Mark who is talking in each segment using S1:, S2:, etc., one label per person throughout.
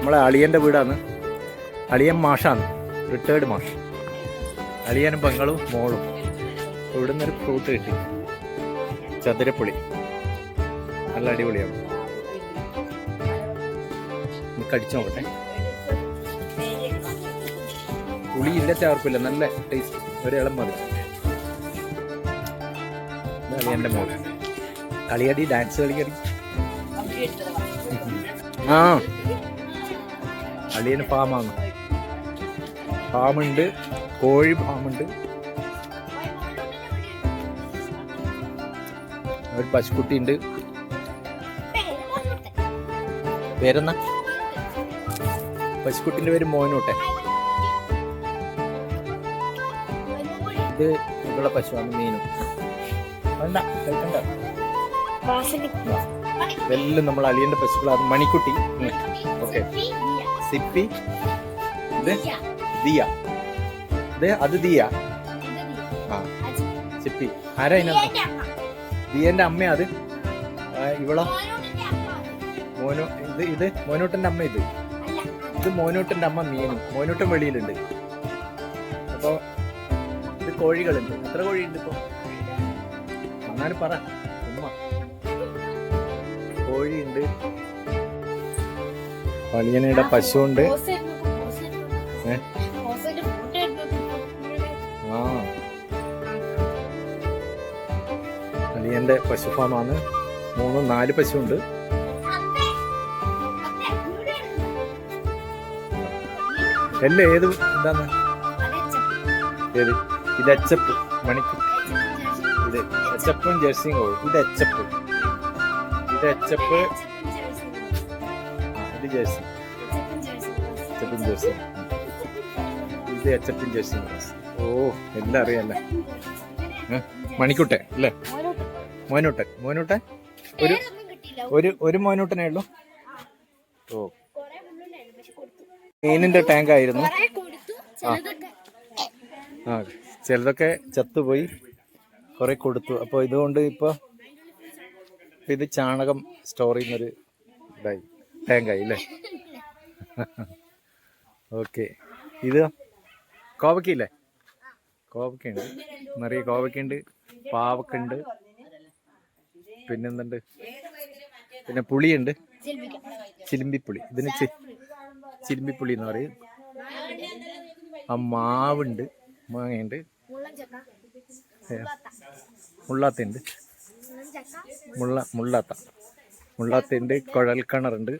S1: നമ്മളെ അളിയന്റെ വീടാണ്. അളിയൻ മാഷാണ്. റിട്ടയേർഡ് മാഷ്. അളിയനും പെങ്ങളും മോളും. ഇവിടെ നിന്നൊരു ഫ്രൂട്ട് കിട്ടി. ചതുരപ്പുളി. നല്ല അടിപൊളിയാണ്. കടിച്ചു നോക്കട്ടെ. പുളിയില്ല ചേർപ്പില്ല. നല്ല ടേസ്റ്റ് ഒരു ഇളം മതി അളിയന്റെ മോൾ കളിയടി ഡാൻസ് കളിക്കടി ആ. അളിയന് ഫാമാണ് ഫാമുണ്ട് കോഴി ഫാമുണ്ട്. ഒരു പശുക്കുട്ടി ഉണ്ട് പേരെന്നാ പശുക്കുട്ടിന്റെ പേര് മോനൂട്ടെ. ഇത് ഇവിടെ പശുവാണ് മീനും. വേണ്ട കേൾക്കണ്ട. ഇതെല്ലാം നമ്മൾ അളിയന്റെ പശുക്കളാണ്. മണിക്കുട്ടി. ഓക്കെ. സിപ്പി ഇത് ദിയ. ഇത് അത് ദിയ. ആ. സിപ്പി ആരാ ഇതിനകത്ത്? ദിയന്റെ അമ്മയാ അത്? ഇവളോ? മോനു ഇത് ഇത് മോനൂട്ടന്റെ അമ്മ ഇത്? ഇത് മോനൂട്ടന്റെ അമ്മ മീനും. മോനൂട്ടൻ വെളിയിലുണ്ട്. അപ്പോ ഇത് കോഴികളുണ്ട്. എത്ര കോഴിയുണ്ട് ഇപ്പൊ? അങ്ങനെ പറ. ഉമ്മ കോഴിയുണ്ട്. പളിയനയുടെ പശു ഉണ്ട് ആ. പശു ഫാമാണ് മൂന്നും നാല് പശുവുണ്ട്. എല്ലാം ഏത് എന്താണ് ഏത്? ഇത് അച്ചപ്പ് മണിക്ക്. ഇത് അച്ചപ്പും ജേഴ്സിയും കോഴും ഇത് അച്ചപ്പ്. ഇത് അച്ചപ്പ്. ഇത് ജേഴ്സി. അച്ചപ്പും ജേഴ്സി. ഇത് അച്ചപ്പും ജേഴ്സി ഓ എല്ലാം അറിയാല്ലേ ഏ? മണിക്കുട്ടെ അല്ലേ? മോനൂട്ടൻ. മോനൂട്ടൻ? ഒരു ഒരു ഒരു മോനൂട്ടനേ ഉള്ളൂ. ഓ. മീനിന്റെ ടാങ്ക് ആയിരുന്നു. ആ. ചിലതൊക്കെ ചത്തുപോയി കുറെ കൊടുത്തു. അപ്പോൾ ഇതുകൊണ്ട് ഇപ്പോൾ ഇത് ചാണകം സ്റ്റോർ ചെയ്യുന്നൊരു ഇതായി. ടാങ്കായി അല്ലേ ഓക്കെ. ഇത് കോവക്കയില്ലേ? കോവക്കയുണ്ട്. നിറയെ കോവക്കയുണ്ട്. പാവക്കുണ്ട്. പിന്നെന്തുണ്ട്? പിന്നെ പുളിയുണ്ട്. ചിലിമ്പിപ്പുളി. ഇതിന് ചിലിമ്പിപ്പുളി എന്ന് പറയും. ആ മാവുണ്ട്. മാങ്ങയുണ്ട്. മുള്ളാത്തയുണ്ട്. മുള്ള മുള്ളാത്ത. മുള്ളാത്തയുണ്ട് കുഴൽ കിണറുണ്ട്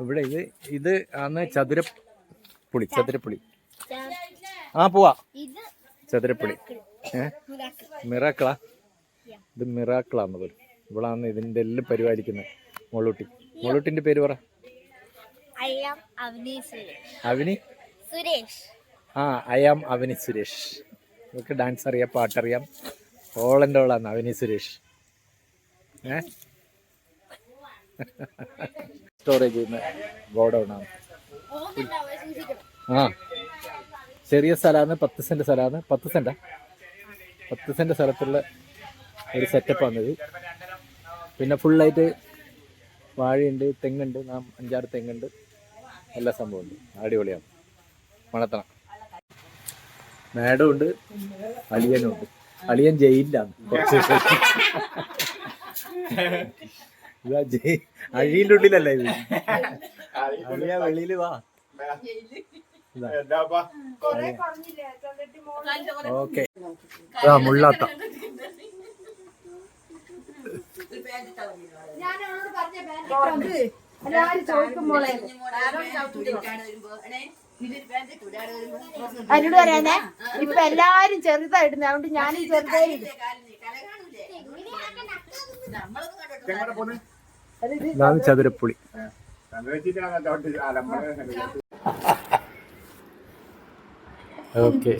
S1: ഇവിടെ ഇത് ഇത് ആണ് ചതുരപ്പുളി ചതുരപ്പുളി. ആ പോവാ. ചതുരപ്പുളി. ഏ? മിറാക്കളാ. ഇത് മിറാക്കളാന്ന് പോലും ഇവളാണ് ഇതിന്റെ എല്ലാം പരിപാലിക്കുന്നത്. മോളൂട്ടി. മോളൂട്ടിന്റെ പേര് പറ.
S2: അവനി സുരേഷ്.
S1: അവനി?
S2: സുരേഷ്.
S1: ആ ഐ ആം അവനി സുരേഷ്. ഇവർക്ക് ഡാൻസ് അറിയാം പാട്ടറിയാം. ഓളന്റെ ഓളാണ് അവനി സുരേഷ്. ഏ? സ്റ്റോറേജ് ചെയ്യുന്ന ഗോഡൗൺ ആണ്. ആ. ചെറിയ സ്ഥലമാണ് പത്ത് സെന്റ് സ്ഥലമാണ് പത്ത് സെന്റാ പത്ത് സെന്റ് സ്ഥലത്തുള്ള ഒരു സെറ്റപ്പ് ആണിത് പിന്നെ ഫുള്ളായിട്ട് വാഴയുണ്ട് തെങ്ങുണ്ട് നാം അഞ്ചാറ് തെങ്ങുണ്ട്. എല്ലാ സംഭവമുണ്ട്. അടിപൊളിയാണ്. മണത്തണം. മാഡം ഉണ്ട് അളിയനും ഉണ്ട് അളിയൻ ജയിലിലാണ്. കുറച്ച് അഴിയുടെ ഉള്ളിലല്ല ഇത് വെളിയിൽ വാ ഓക്കെ ആ മുള്ളാത്ത
S2: അതിനോട് പറയാനേ ഇപ്പൊ എല്ലാരും ചെറുതായിടുന്നു അതുകൊണ്ട് ഞാനും ചെറുതായി
S1: ഇതാണ് ചതുരപ്പുളി. ഓക്കെ.